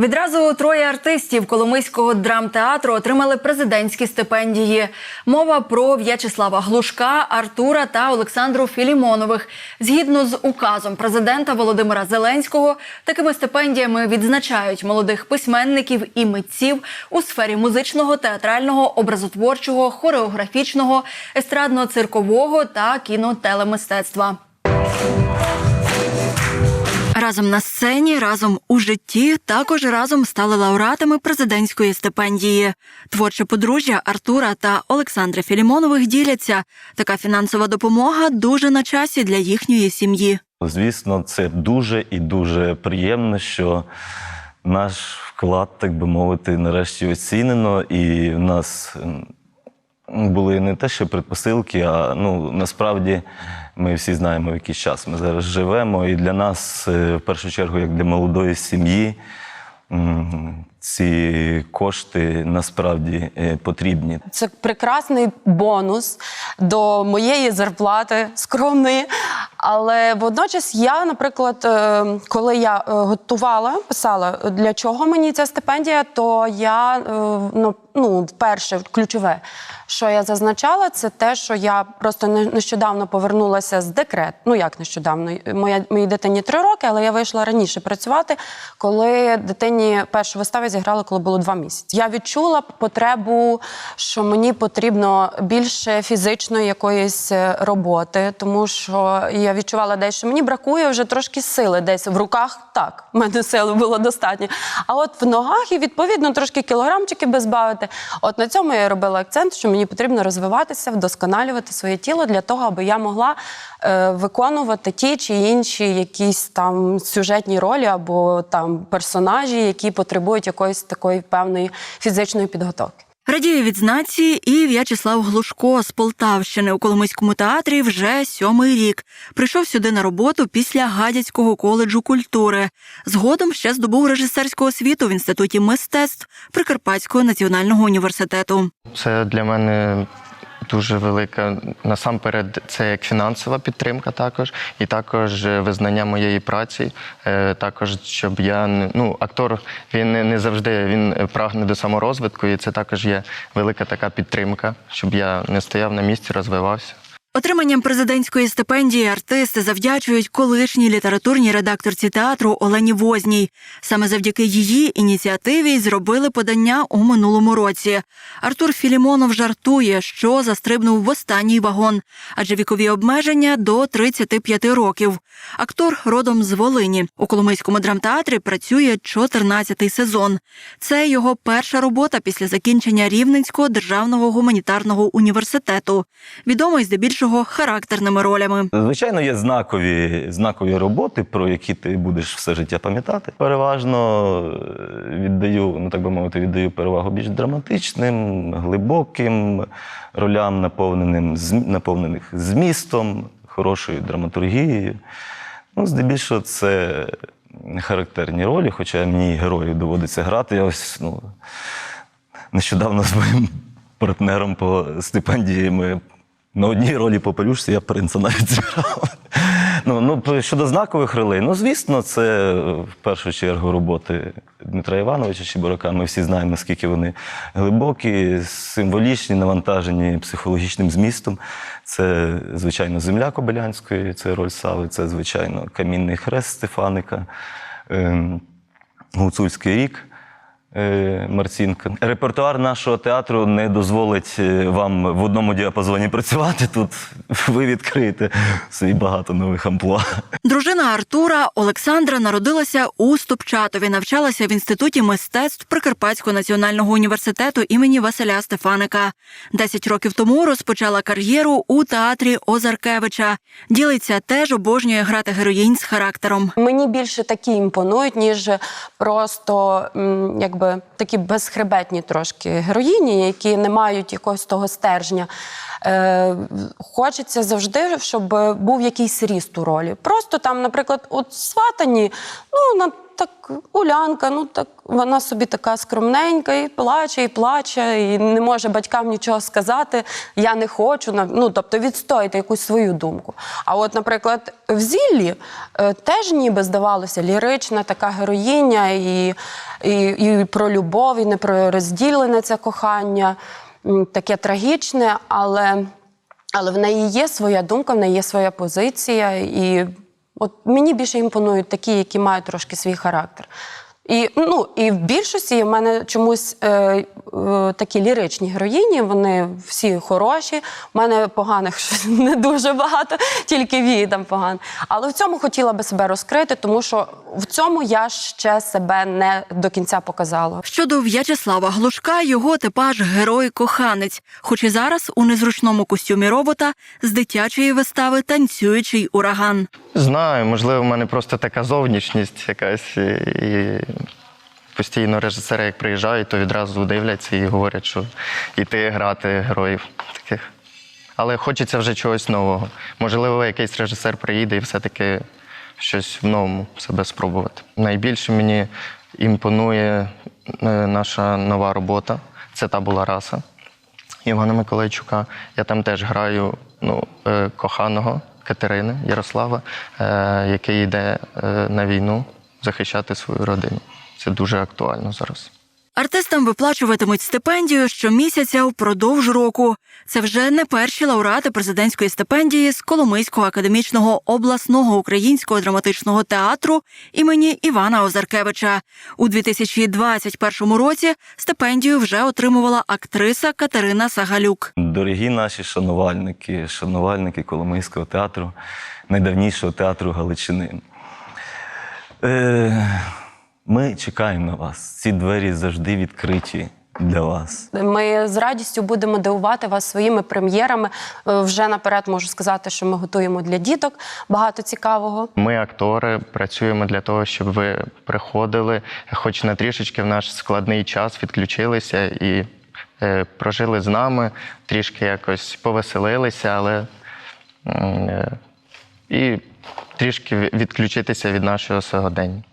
Відразу троє артистів Коломийського драмтеатру отримали президентські стипендії. Мова про В'ячеслава Глушка, Артура та Олександру Філімонових. Згідно з указом президента Володимира Зеленського, такими стипендіями відзначають молодих письменників і митців у сфері музичного, театрального, образотворчого, хореографічного, естрадно-циркового та кінотелемистецтва. Разом на сцені, разом у житті, також разом стали лауреатами президентської стипендії. Творче подружжя Артура та Олександра Філімонових діляться. Така фінансова допомога дуже на часі для їхньої сім'ї. Звісно, це дуже і дуже приємно, що наш вклад, так би мовити, нарешті оцінено, і в нас були не те, що предпосилки, а ну насправді ми всі знаємо, в який час ми зараз живемо. І для нас, е, в першу чергу, як для молодої сім'ї, ці кошти насправді е, потрібні. Це прекрасний бонус до моєї зарплати скромної. Але водночас я, наприклад, е, коли я готувала, писала, для чого мені ця стипендія, то я ну, ну, вперше ключове, що я зазначала, це те, що я просто не- нещодавно повернулася з декрет. Ну як нещодавно, моя моїй дитині три роки, але я вийшла раніше працювати, коли дитині першу виставу зіграли, коли було два місяці. Я відчула потребу, що мені потрібно більше фізичної якоїсь е, роботи, тому що я відчувала десь, що мені бракує вже трошки сили десь в руках. Так, в мене сили було достатньо. А от в ногах і відповідно трошки кілограмчики би збавити. От на цьому я робила акцент, що мені потрібно розвиватися, вдосконалювати своє тіло для того, аби я могла е, виконувати ті чи інші якісь там сюжетні ролі або там персонажі, які потребують якоїсь такої певної фізичної підготовки. Радіє відзнаці і В'ячеслав Глушко з Полтавщини у Коломийському театрі вже сьомий рік. Прийшов сюди на роботу після Гадяцького коледжу культури. Згодом ще здобув режисерську освіту в інституті мистецтв Прикарпатського національного університету. Це для мене дуже велика. Насамперед, це як фінансова підтримка, також, і також е, визнання моєї праці. Е, Також, щоб я ну, актор він не- не завжди він е, прагне до саморозвитку, і це також є велика така підтримка, щоб я не стояв на місці, розвивався. Отриманням президентської стипендії артисти завдячують колишній літературній редакторці театру Олені Возній. Саме завдяки її ініціативі зробили подання у минулому році. Артур Філімонов жартує, що застрибнув в останній вагон, адже вікові обмеження до 35 років. Актор родом з Волині. У Коломийському драмтеатрі працює 14-й сезон. Це його перша робота після закінчення Рівненського державного гуманітарного університету. Відомий здебільшого характерними ролями. Звичайно, є знакові, знакові роботи, про які ти будеш все життя пам'ятати. Переважно е, віддаю, ну так би мовити, віддаю перевагу більш драматичним, глибоким ролям, наповненим, наповнених змістом, хорошою драматургією. Ну, здебільшого, це характерні ролі, хоча мені і героїв доводиться грати. Я ось ну, нещодавно з моїм партнером по стипендії ми на одній ролі попелюшці я принца навіть зіграв. Ну, ну, щодо знакових ролей, ну звісно, це в першу чергу роботи Дмитра Івановича Чебурака. Ми всі знаємо, наскільки вони глибокі, символічні, навантажені психологічним змістом. Це, звичайно, земля Кобилянської, це роль Сави, це, звичайно, камінний хрест Стефаника, ем, Гуцульський рік. Е, Марцінка. Репертуар нашого театру не дозволить е, вам в одному діапазоні працювати. Тут ви відкриєте собі багато нових амплуа. Дружина Артура Олександра народилася у Стопчатові, навчалася в інституті мистецтв Прикарпатського національного університету імені Василя Стефаника. Десять років тому розпочала кар'єру у театрі Озаркевича. Ділиться теж обожнює грати героїнь з характером. Мені більше такі імпонують, ніж просто м, якби такі безхребетні трошки героїні, які не мають якогось того стержня. Е, хочеться завжди, щоб був якийсь ріст у ролі. Просто там, наприклад, от сватані, ну на так, Улянка, ну так вона собі така скромненька, і плаче, і плаче, і не може батькам нічого сказати. Я не хочу. Ну, тобто відстояти якусь свою думку. А от, наприклад, в зіллі е, теж ніби здавалося лірична така героїня, і, і, і про любов, і не про розділене це кохання, таке трагічне, але. Але в неї є своя думка, в неї є своя позиція. І от мені більше імпонують такі, які мають трошки свій характер. І, ну, і в більшості в мене чомусь е, такі ліричні героїні, вони всі хороші. У мене поганих не дуже багато, тільки вії там погано. Але в цьому хотіла би себе розкрити, тому що в цьому я ще себе не до кінця показала. Щодо В'ячеслава Глушка, його типаж герой-коханець, хоч і зараз у незручному костюмі робота з дитячої вистави танцюючий ураган. Знаю, можливо, в мене просто така зовнішність якась. І, і постійно режисери, як приїжджають, то відразу дивляться і говорять, що йти грати героїв таких. Але хочеться вже чогось нового. Можливо, якийсь режисер приїде і все-таки щось в новому себе спробувати. Найбільше мені імпонує е, наша нова робота це та була раса. Івана Миколайчука. Я там теж граю ну, е, коханого Катерини Ярослава, е, який йде на війну захищати свою родину. Це дуже актуально зараз. Артистам виплачуватимуть стипендію щомісяця впродовж року. Це вже не перші лауреати президентської стипендії з Коломийського академічного обласного українського драматичного театру імені Івана Озаркевича. У 2021 році стипендію вже отримувала актриса Катерина Сагалюк. Дорогі наші шанувальники, шанувальники Коломийського театру, найдавнішого театру Галичини. Е, ми чекаємо на вас. Ці двері завжди відкриті для вас. Ми з радістю будемо дивувати вас своїми прем'єрами. Е, Вже наперед можу сказати, що ми готуємо для діток багато цікавого. Ми, актори, працюємо для того, щоб ви приходили, хоч на трішечки в наш складний час відключилися і е, прожили з нами, трішки якось повеселилися, але е, і трішки відключитися від нашого сьогодення.